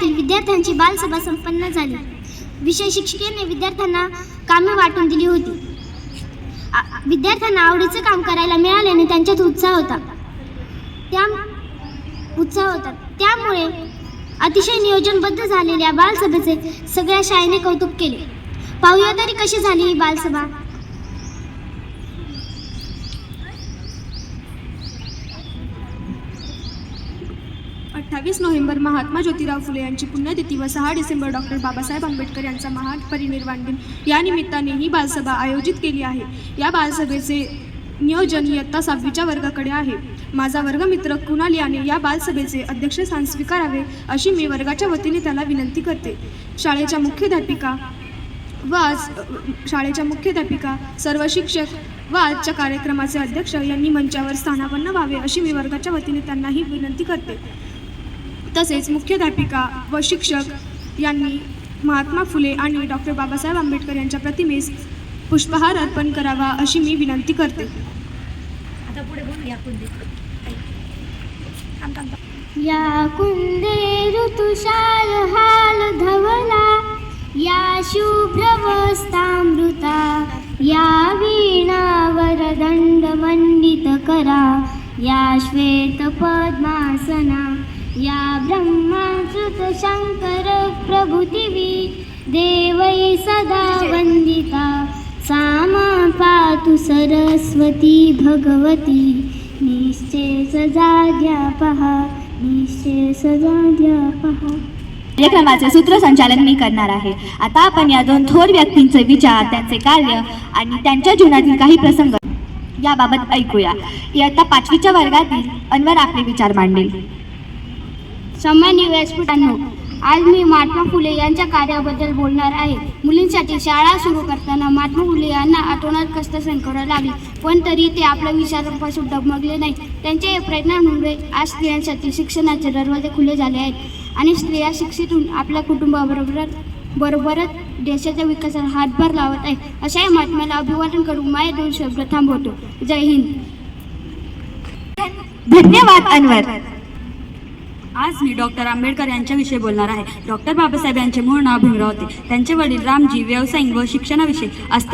विद्यार्थ्यांची बालसभा संपन्न झाली. विषय शिक्षिकेने विद्यार्थ्यांना कामे वाटून दिली होती. विद्यार्थ्यांना आवडीचं काम करायला मिळाल्याने त्यांच्यात उत्साह होता. त्या उत्साह होता. त्यामुळे अतिशय नियोजनबद्ध झालेल्या बालसभेचे सगळ्या शाळेने कौतुक केले. पाहूया तरी कशी झाली ही बालसभा? अठ्ठावीस नोव्हेंबर महात्मा ज्योतिराव फुले यांची पुण्यतिथी व सहा डिसेंबर डॉक्टर बाबासाहेब आंबेडकर यांचा महापरिनिर्वाण दिन या निमित्ताने ही बालसभा आयोजित केली आहे. या बालसभेचे नियोजन इयत्ता सहावीच्या वर्गाकडे आहे. माझा वर्गमित्र कुणाल याने या बालसभेचे अध्यक्षस्थान स्वीकारावे अशी मी वर्गाच्या वतीने त्याला विनंती करते. शाळेच्या मुख्याध्यापिका व आज शाळेच्या मुख्याध्यापिका सर्व शिक्षक व आजच्या कार्यक्रमाचे अध्यक्ष यांनी मंचावर स्थानापन्न व्हावे अशी मी वर्गाच्या वतीने त्यांनाही विनंती करते. तसेच मुख्याध्यापिका व शिक्षक यांनी महात्मा फुले आणि डॉक्टर बाबासाहेब आंबेडकर यांच्या प्रतिमेस पुष्पहार अर्पण करावा अशी मी विनंती करते. या कुंदे ऋतुशाल हाल धवला या शुभ्रवस्तामृता या वीणावर दंड मंडित करा या श्वेत पद्मासना या ब्रह्मासुत शंकर प्रभुतिवी देवै सदा वंदिता सामा पातु सरस्वती भगवती। निश्चय सजाद्या पहा निश्चय सजाद्या पहा। कार्यक्रमाचे सूत्रसंचालन मी करणार आहे. आता आपण या दोन थोर व्यक्तींचे विचार त्यांचे कार्य आणि त्यांच्या जीवनातील काही प्रसंग याबाबत ऐकूया. इयत्ता पाचवीच्या वर्गातील अनवर आपले विचार मांडेल. सामान्य व्यासपीठांनो आज मी महात्मा फुले यांच्या कार्याबद्दल बोलणार आहे. मुलींसाठी शाळा सुरू करताना महात्मा फुले यांना आठवणात कष्ट सहन करावं लागले. पण तरी ते आपल्या विचारांपासून डगमगले नाही त्यांच्या या प्रयत्नांमुळे आज स्त्रियांसाठी शिक्षणाचे दरवाजे खुले झाले आहेत. आणि स्त्रिया शिक्षितून आपल्या कुटुंबाबरोबर बरोबरच देशाच्या विकासाला हातभार लावत आहे अशा या महात्म्याला अभिवादन करून माय दोन शब्द थांबवतो. जय हिंद. धन्यवाद अनवर. आज मी डॉक्टर आंबेडकर यांच्याविषयी बोलणार आहे. डॉक्टर बाबासाहेब यांचे मूळ नाव भीमराव होते. त्यांचे वडील रामजी व्यावसायिक व शिक्षणाविषयी असत्या